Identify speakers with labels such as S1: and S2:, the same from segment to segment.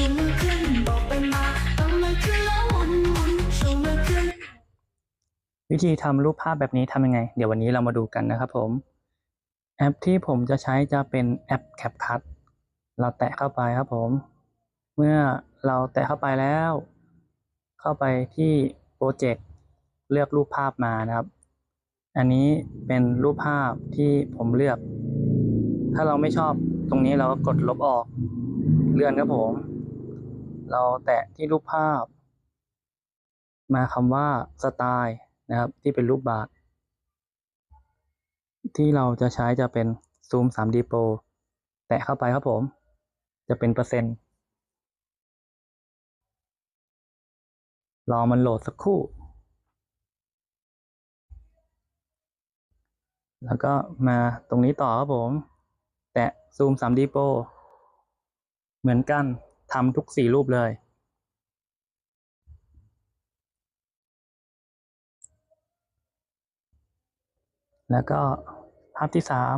S1: ชูมือขึ้นบอกไปมาเอามือขึ้นแล้วหมุนหมุนชูมือขึ้น
S2: วิธีทำรูปภาพแบบนี้ทำยังไง เดี๋ยววันนี้เรามาดูกันนะครับผม แอปที่ผมจะใช้จะเป็นแอป CapCut เราแตะเข้าไปครับผม เมื่อเราแตะเข้าไปแล้ว เข้าไปที่โปรเจกต์เลือกรูปภาพมานะครับ อันนี้เป็นรูปภาพที่ผมเลือก ถ้าเราไม่ชอบตรงนี้เราก็กดลบออก เลื่อนครับผม เราแตะที่รูปภาพ มาคำว่าสไตล์นะครับ ที่เป็นรูปบาท ที่เราจะใช้จะเป็นซูม 3D Pro แตะเข้าไปครับผม จะเป็นเปอร์เซ็นต์รอมันโหลดสักครู่ แล้วก็มาตรงนี้ต่อครับผม แตะซูม 3D Pro เหมือนกัน ทำทุกสี่รูปเลย แล้วก็ภาพที่สาม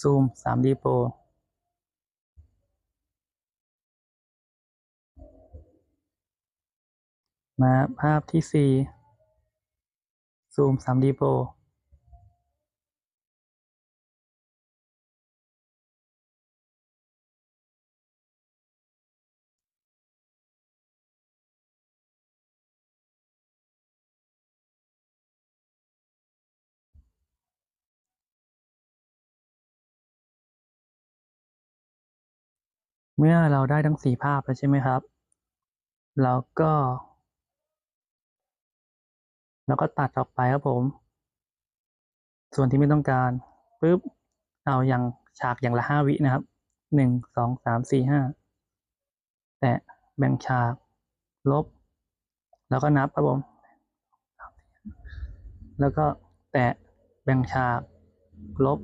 S2: ซูม 3D Pro มาภาพที่สี่ซูม 3D Pro เมื่อเราได้ทั้งสี่ภาพแล้วใช่ไหมครับเราก็เราก็ตัดออกไปครับผม ส่วนที่ไม่ต้องการปุ๊บ เอาอย่างฉากอย่างละห้าวินะครับ หนึ่ง สอง สาม สี่ ห้า แตะแบ่งฉาก ลบ แล้วก็นับครับผม แล้วก็แตะแบ่งฉาก ลบ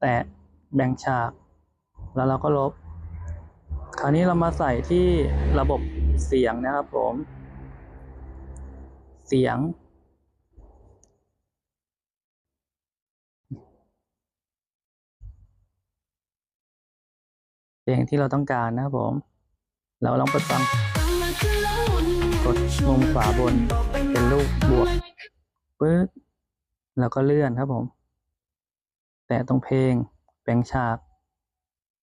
S2: แตะ แบ่งฉาก แล้วเราก็ลบ คราวนี้เรามาใส่ที่ระบบเสียงนะครับผม เสียง เพลงที่เราต้องการนะครับผม เราลองเปิดฟัง กดมุมขวาบนเป็นรูปบวกปึ๊บแล้วก็เลื่อนครับผม แตะตรงเพลง แบ่งฉาก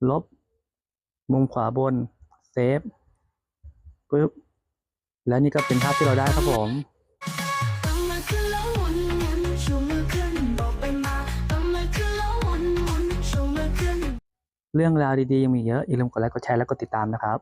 S2: ลบ มุมขวาบน เซฟปึ๊บ แล้วนี่ก็เป็นภาพที่เราได้ครับผม
S1: เอามือขึ้นแล้วหมุนหมุนชูมือขึ้นบอกไปมาเอามือขึ้นแล้วหมุนหมุนชูมือขึ้น
S2: เรื่องราวดีๆยังมีเยอะ อย่าลืมกดไลค์ กดแชร์ และกดติดตามนะครับ